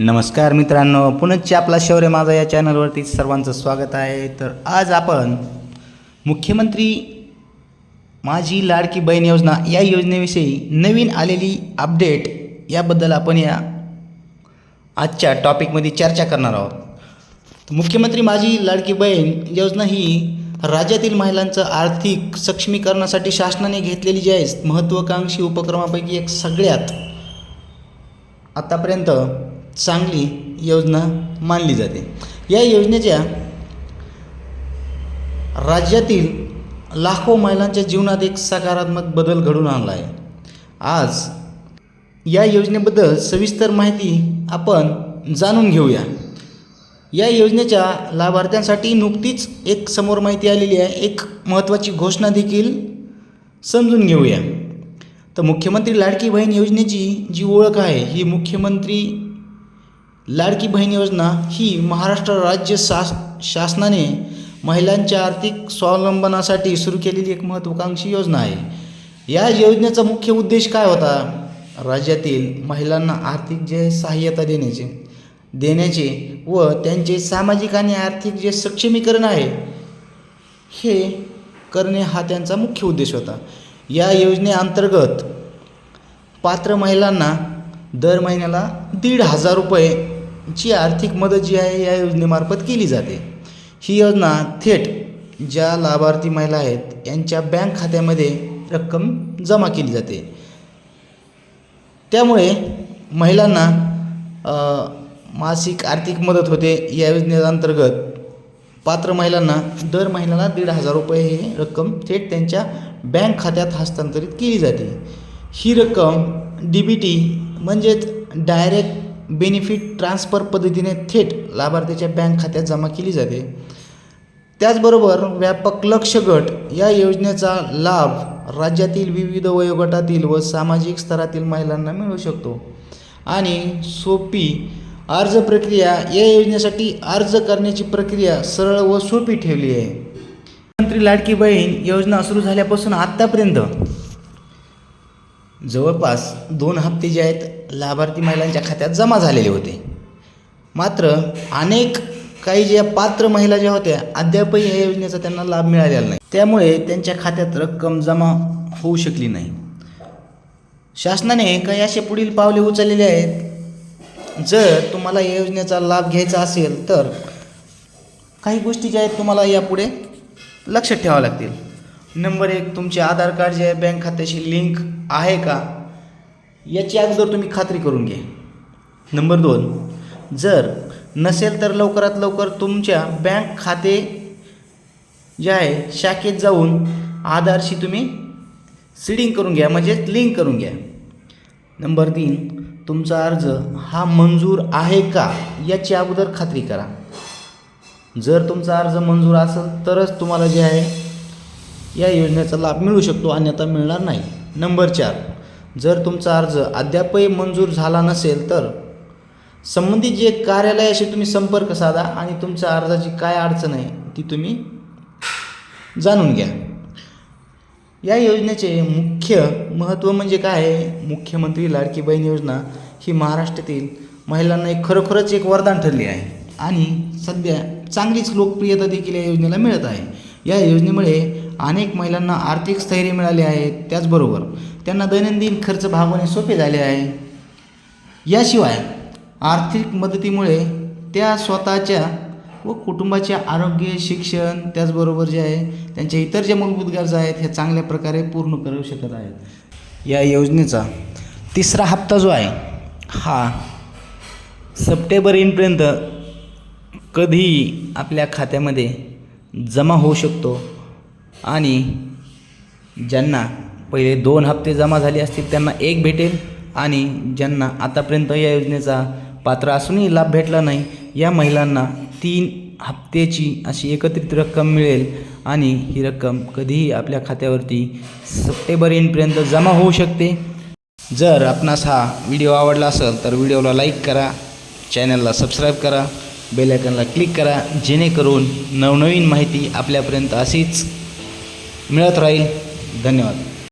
नमस्कार मित्रांनो पुनच्च आपला शौर्य माझा या चॅनलवरती सर्वांचं स्वागत आहे. तर आज आपण मुख्यमंत्री माझी लाडकी बहीण योजना या योजनेविषयी नवीन आलेली अपडेट याबद्दल आपण या आजच्या टॉपिकमध्ये चर्चा करणार आहोत. मुख्यमंत्री माझी लाडकी बहीण योजना ही राज्यातील महिलांचं आर्थिक सक्षमीकरणासाठी शासनाने घेतलेली जी आहे महत्त्वाकांक्षी उपक्रमापैकी एक सगळ्यात आतापर्यंत चांगली योजना मानली जाते. या योजनेच्या राज्यातील लाखो महिलांच्या जीवनात एक सकारात्मक बदल घडून आणला आहे. आज या योजनेबद्दल सविस्तर माहिती आपण जाणून घेऊया. या योजनेच्या लाभार्थ्यांसाठी नुकतीच एक समोर माहिती आलेली आहे. एक महत्त्वाची घोषणा देखील समजून घेऊया. तर मुख्यमंत्री लाडकी बहीण योजनेची जी ओळख आहे ही मुख्यमंत्री लाडकी बहीण योजना ही महाराष्ट्र राज्य शास शासनाने महिलांच्या आर्थिक स्वावलंबनासाठी सुरू केलेली एक महत्त्वाकांक्षी योजना आहे. या योजनेचा मुख्य उद्देश काय होता? राज्यातील महिलांना आर्थिक जे सहाय्यता देण्याचे देण्याचे व त्यांचे सामाजिक आणि आर्थिक जे सक्षमीकरण आहे हे करणे हा त्यांचा मुख्य उद्देश होता. या योजनेअंतर्गत पात्र महिलांना दर महिन्याला दीड हजार रुपये ची आर्थिक मदत जी आहे या योजनेमार्फत केली जाते. ही योजना थेट ज्या लाभार्थी महिला आहेत यांच्या बँक खात्यामध्ये रक्कम जमा केली जाते. त्यामुळे महिलांना मासिक आर्थिक मदत होते. या योजनेअंतर्गत पात्र महिलांना दर महिन्याला दीड हजार रुपये ही रक्कम थेट त्यांच्या बँक खात्यात हस्तांतरित केली जाते. ही रक्कम डी बी टी म्हणजेच डायरेक्ट बेनिफिट ट्रान्सफर पद्धतीने थेट लाभार्थीच्या बँक खात्यात जमा केली जाते. त्याचबरोबर व्यापक लक्ष गट या योजनेचा लाभ राज्यातील विविध वयोगटातील व सामाजिक स्तरातील महिलांना मिळू शकतो. आणि सोपी अर्ज प्रक्रिया या योजनेसाठी अर्ज करण्याची प्रक्रिया सरळ व सोपी ठेवली आहे. मंत्री लाडकी बहीण योजना सुरू झाल्यापासून आत्तापर्यंत जवळपास दोन हप्ते जे आहेत लाभार्थी महिलांच्या खात्यात जमा झालेले होते. मात्र अनेक काही ज्या पात्र महिला ज्या होत्या अद्यापही या योजनेचा त्यांना लाभ मिळालेला नाही. त्यामुळे त्यांच्या खात्यात रक्कम जमा होऊ शकली नाही. शासनाने काही असे पुढील पावले उचललेले आहेत. जर तुम्हाला या योजनेचा लाभ घ्यायचा असेल तर काही गोष्टी ज्या आहेत तुम्हाला यापुढे लक्षात ठेवाव्या लागतील. नंबर एक तुमचे आधार कार्ड जे आहे बँक खात्याशी लिंक आहे का? याची अगोदर तुम्ही खात्री करून घ्या. नंबर दोन जर नसेल तर लवकरात लवकर तुमच्या बँक खाते जे आहे शाखेत जाऊन आधारशी तुम्ही सीडिंग करून घ्या म्हणजेच लिंक करून घ्या. नंबर तीन तुमचा अर्ज हा मंजूर आहे का? याची अगोदर खात्री करा. जर तुमचा अर्ज मंजूर असेल तरच तुम्हाला जे आहे या योजनेचा लाभ मिळू शकतो अन्यथा मिळणार नाही. नंबर चार. जर तुमचा अर्ज अद्यापही मंजूर झाला नसेल तर संबंधित जे कार्यालयाशी तुम्ही संपर्क साधा आणि तुमच्या अर्जाची काय अडचण आहे ती तुम्ही जाणून घ्या. या योजनेचे मुख्य महत्त्व म्हणजे काय आहे? मुख्यमंत्री लाडकी बहीण योजना ही महाराष्ट्रातील महिलांना एक खरोखरच एक वरदान ठरली आहे आणि सध्या चांगलीच लोकप्रियता देखील या योजनेला मिळत आहे. या योजनेमुळे अनेक महिलांना आर्थिक स्थैर्य मिळाले आहे त्याचबरोबर त्यांना दैनंदिन खर्च भागवणे सोपे झाले आहे. याशिवाय आर्थिक मदतीमुळे त्या स्वतःच्या व कुटुंबाचे आरोग्य शिक्षण त्याचबरोबर जे आहे त्यांच्या इतर ज्या मूलभूत गरजा आहेत ह्या चांगल्या प्रकारे पूर्ण करू शकत आहेत. या योजनेचा तिसरा हप्ता जो आहे हा सप्टेंबर इनपर्यंत कधीही आपल्या खात्यामध्ये जमा होऊ शकतो. आणि ज्यांना पहिले दोन हप्ते जमा झाले असतील त्यांना एक भेटेल. आणि ज्यांना आतापर्यंत या योजनेचा पात्र असूनही लाभ भेटला नाही या महिलांना तीन हप्त्याची अशी एकत्रित रक्कम मिळेल. आणि ही रक्कम कधीही आपल्या खात्यावरती सप्टेंबर एंडपर्यंत जमा होऊ शकते. जर आपणास हा व्हिडिओ आवडला असेल तर व्हिडिओला लाईक करा चॅनलला सबस्क्राईब करा बेल आयकनला क्लिक करा जेणेकरून नवनवीन माहिती आपल्यापर्यंत अशीच मिळत राहील. धन्यवाद.